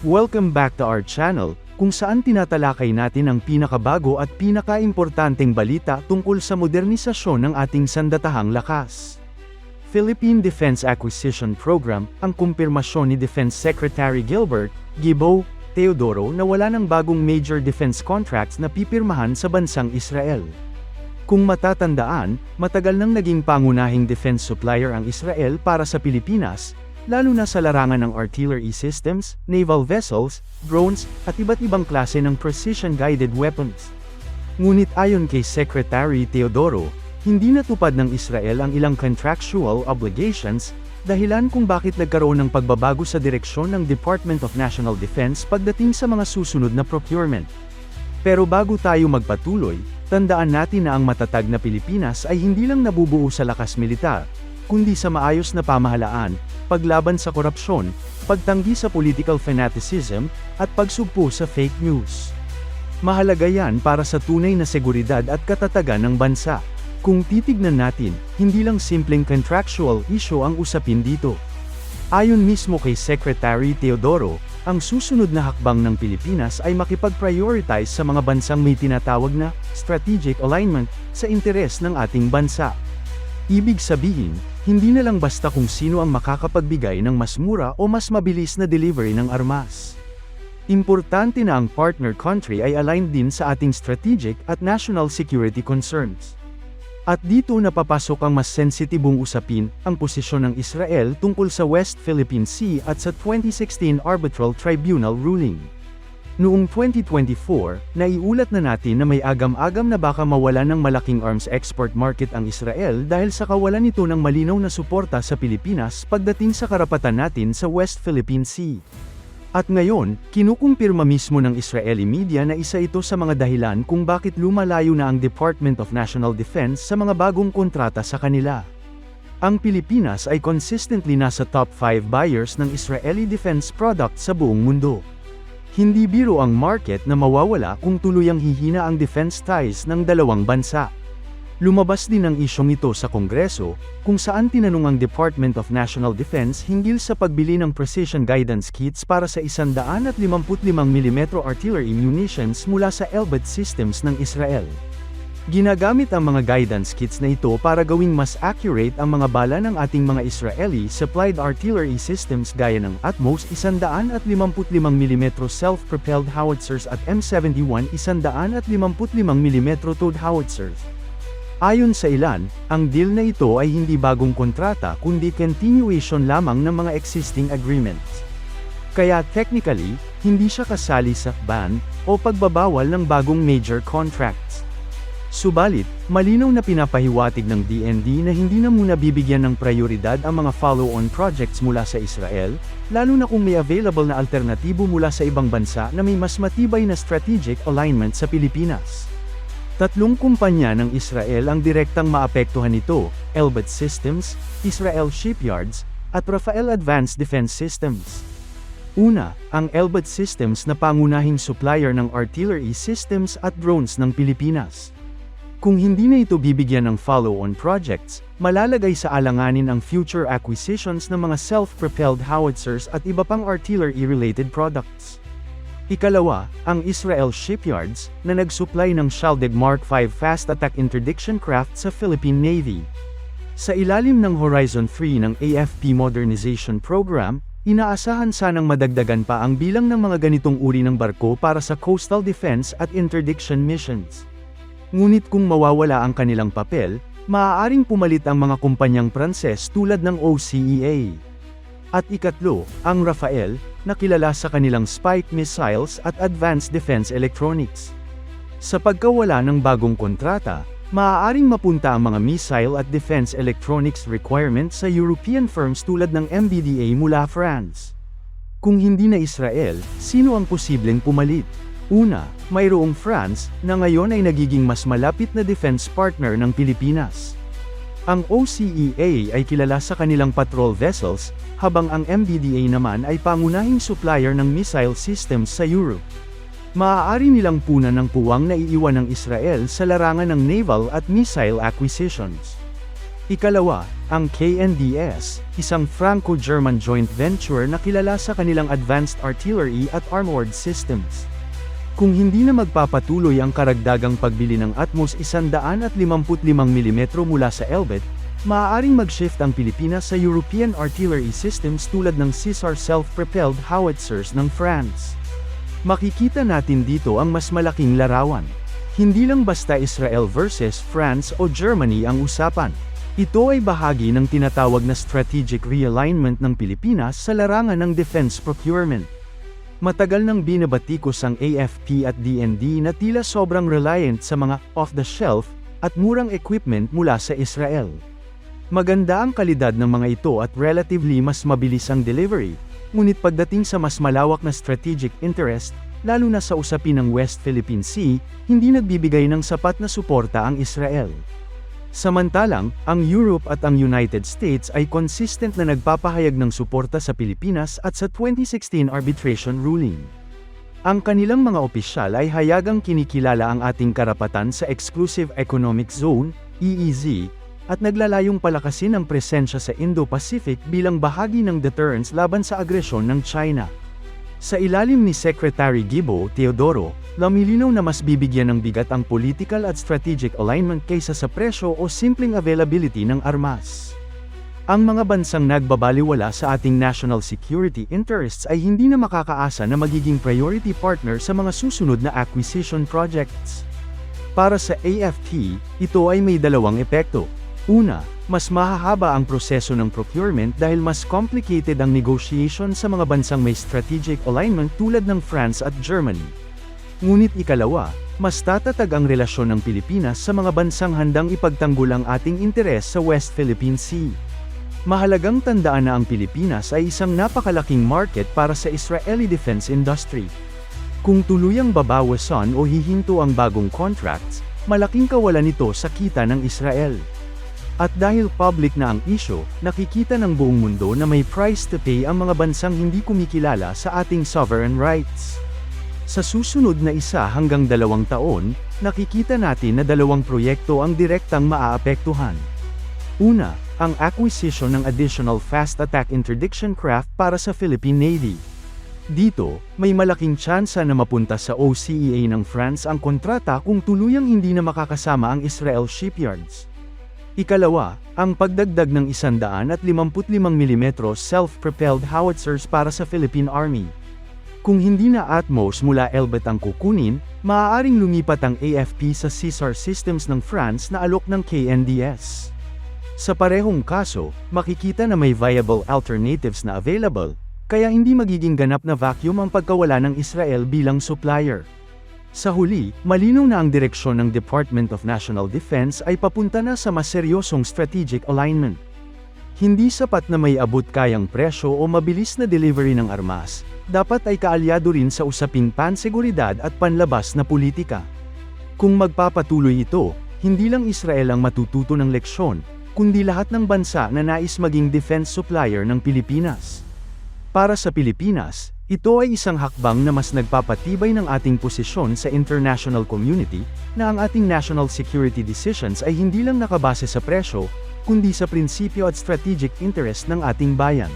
Welcome back to our channel, kung saan tinatalakay natin ang pinakabago at pinakaimportanteng balita tungkol sa modernisasyon ng ating sandatahang lakas. Philippine Defense Acquisition Program, ang kumpirmasyon ni Defense Secretary Gilbert, Gibo, Teodoro na wala ng bagong major defense contracts na pipirmahan sa bansang Israel. Kung matatandaan, matagal nang naging pangunahing defense supplier ang Israel para sa Pilipinas, lalo na sa larangan ng artillery systems, naval vessels, drones, at iba't ibang klase ng precision-guided weapons. Ngunit ayon kay Secretary Teodoro, hindi natupad ng Israel ang ilang contractual obligations, dahilan kung bakit nagkaroon ng pagbabago sa direksyon ng Department of National Defense pagdating sa mga susunod na procurement. Pero bago tayo magpatuloy, tandaan natin na ang matatag na Pilipinas ay hindi lang nabubuo sa lakas militar, kundi sa maayos na pamahalaan, paglaban sa korupsyon, pagtanggi sa political fanaticism, at pagsugpo sa fake news. Mahalaga yan para sa tunay na seguridad at katatagan ng bansa. Kung titignan natin, hindi lang simpleng contractual issue ang usapin dito. Ayon mismo kay Secretary Teodoro, ang susunod na hakbang ng Pilipinas ay makipag-prioritize sa mga bansang may tinatawag na strategic alignment sa interes ng ating bansa. Ibig sabihin, hindi na lang basta kung sino ang makakapagbigay ng mas mura o mas mabilis na delivery ng armas. Importante na ang partner country ay aligned din sa ating strategic at national security concerns. At dito napapasok ang mas sensitibong usapin, ang posisyon ng Israel tungkol sa West Philippine Sea at sa 2016 Arbitral Tribunal ruling. Noong 2024, naiulat na natin na may agam-agam na baka mawala ng malaking arms export market ang Israel dahil sa kawalan nito ng malinaw na suporta sa Pilipinas pagdating sa karapatan natin sa West Philippine Sea. At ngayon, kinukumpirma mismo ng Israeli media na isa ito sa mga dahilan kung bakit lumalayo na ang Department of National Defense sa mga bagong kontrata sa kanila. Ang Pilipinas ay consistently nasa top 5 buyers ng Israeli defense products sa buong mundo. Hindi biro ang market na mawawala kung tuluyang hihina ang defense ties ng dalawang bansa. Lumabas din ang isyong ito sa Kongreso, kung saan tinanong ang Department of National Defense hinggil sa pagbili ng precision guidance kits para sa 155mm artillery munitions mula sa Elbit Systems ng Israel. Ginagamit ang mga guidance kits na ito para gawing mas accurate ang mga bala ng ating mga Israeli-supplied artillery systems gaya ng Atmos 155mm self-propelled howitzers at M71 155mm towed howitzers. Ayon sa ilan, ang deal na ito ay hindi bagong kontrata kundi continuation lamang ng mga existing agreements. Kaya technically, hindi siya kasali sa ban o pagbabawal ng bagong major contracts. Subalit, malinaw na pinapahiwatig ng DND na hindi na muna bibigyan ng prioridad ang mga follow-on projects mula sa Israel, lalo na kung may available na alternatibo mula sa ibang bansa na may mas matibay na strategic alignment sa Pilipinas. Tatlong kumpanya ng Israel ang direktang maapektuhan nito, Elbit Systems, Israel Shipyards, at Rafael Advanced Defense Systems. Una, ang Elbit Systems na pangunahing supplier ng artillery systems at drones ng Pilipinas. Kung hindi na ito bibigyan ng follow-on projects, malalagay sa alanganin ang future acquisitions ng mga self-propelled howitzers at iba pang artillery-related products. Ikalawa, ang Israel Shipyards, na nag-supply ng Shaldig Mark V fast attack interdiction craft sa Philippine Navy. Sa ilalim ng Horizon 3 ng AFP Modernization Program, inaasahan sanang madagdagan pa ang bilang ng mga ganitong uri ng barko para sa coastal defense at interdiction missions. Ngunit kung mawawala ang kanilang papel, maaaring pumalit ang mga kumpanyang Pranses tulad ng OCEA. At ikatlo, ang Rafael, na kilala sa kanilang spike missiles at advanced defense electronics. Sa pagkawala ng bagong kontrata, maaaring mapunta ang mga missile at defense electronics requirements sa European firms tulad ng MBDA mula France. Kung hindi na Israel, sino ang posibleng pumalit? Una, mayroong France, na ngayon ay nagiging mas malapit na defense partner ng Pilipinas. Ang OCEA ay kilala sa kanilang patrol vessels, habang ang MBDA naman ay pangunahing supplier ng missile systems sa Europe. Maaari nilang punan ng puwang na iiwan ng Israel sa larangan ng naval at missile acquisitions. Ikalawa, ang KNDS, isang Franco-German joint venture na kilala sa kanilang advanced artillery at armored systems. Kung hindi na magpapatuloy ang karagdagang pagbili ng Atmos 155mm mula sa Elbit, maaaring mag-shift ang Pilipinas sa European artillery systems tulad ng Caesar self-propelled howitzers ng France. Makikita natin dito ang mas malaking larawan. Hindi lang basta Israel versus France o Germany ang usapan. Ito ay bahagi ng tinatawag na strategic realignment ng Pilipinas sa larangan ng defense procurement. Matagal nang binabatikos ang AFP at DND na tila sobrang reliant sa mga off-the-shelf at murang equipment mula sa Israel. Maganda ang kalidad ng mga ito at relatively mas mabilis ang delivery, ngunit pagdating sa mas malawak na strategic interest, lalo na sa usapin ng West Philippine Sea, hindi nagbibigay ng sapat na suporta ang Israel. Samantalang, ang Europe at ang United States ay consistent na nagpapahayag ng suporta sa Pilipinas at sa 2016 arbitration ruling. Ang kanilang mga opisyal ay hayagang kinikilala ang ating karapatan sa Exclusive Economic Zone, EEZ, at naglalayong palakasin ang presensya sa Indo-Pacific bilang bahagi ng deterrence laban sa agresyon ng China. Sa ilalim ni Secretary Gibo Teodoro, namilinaw na mas bibigyan ng bigat ang political at strategic alignment kaysa sa presyo o simpleng availability ng armas. Ang mga bansang nagbabaliwala sa ating national security interests ay hindi na makakaasa na magiging priority partner sa mga susunod na acquisition projects. Para sa AFP, ito ay may dalawang epekto. Una, mas mahahaba ang proseso ng procurement dahil mas complicated ang negotiation sa mga bansang may strategic alignment tulad ng France at Germany. Ngunit ikalawa, mas tatatag ang relasyon ng Pilipinas sa mga bansang handang ipagtanggol ang ating interes sa West Philippine Sea. Mahalagang tandaan na ang Pilipinas ay isang napakalaking market para sa Israeli defense industry. Kung tuluyang babawasan o hihinto ang bagong contracts, malaking kawalan nito sa kita ng Israel. At dahil public na ang issue, nakikita ng buong mundo na may price to pay ang mga bansang hindi kumikilala sa ating sovereign rights. Sa susunod na isa hanggang dalawang taon, nakikita natin na dalawang proyekto ang direktang maaapektuhan. Una, ang acquisition ng additional fast attack interdiction craft para sa Philippine Navy. Dito, may malaking tsansa na mapunta sa OCEA ng France ang kontrata kung tuluyang hindi na makakasama ang Israel shipyards. Ikalawa, ang pagdagdag ng 155mm self-propelled howitzers para sa Philippine Army. Kung hindi na Atmos mula Elbit ang kukunin, maaaring lumipat ang AFP sa Caesar systems ng France na alok ng KNDS. Sa parehong kaso, makikita na may viable alternatives na available, kaya hindi magiging ganap na vacuum ang pagkawala ng Israel bilang supplier. Sa huli, malinaw na ang direksyon ng Department of National Defense ay papunta na sa mas seryosong strategic alignment. Hindi sapat na may abot kayang presyo o mabilis na delivery ng armas, dapat ay kaalyado rin sa usaping panseguridad at panlabas na politika. Kung magpapatuloy ito, hindi lang Israel ang matututo ng leksyon, kundi lahat ng bansa na nais maging defense supplier ng Pilipinas. Para sa Pilipinas, ito ay isang hakbang na mas nagpapatibay ng ating posisyon sa international community, na ang ating national security decisions ay hindi lang nakabase sa presyo, kundi sa prinsipyo at strategic interest ng ating bayan.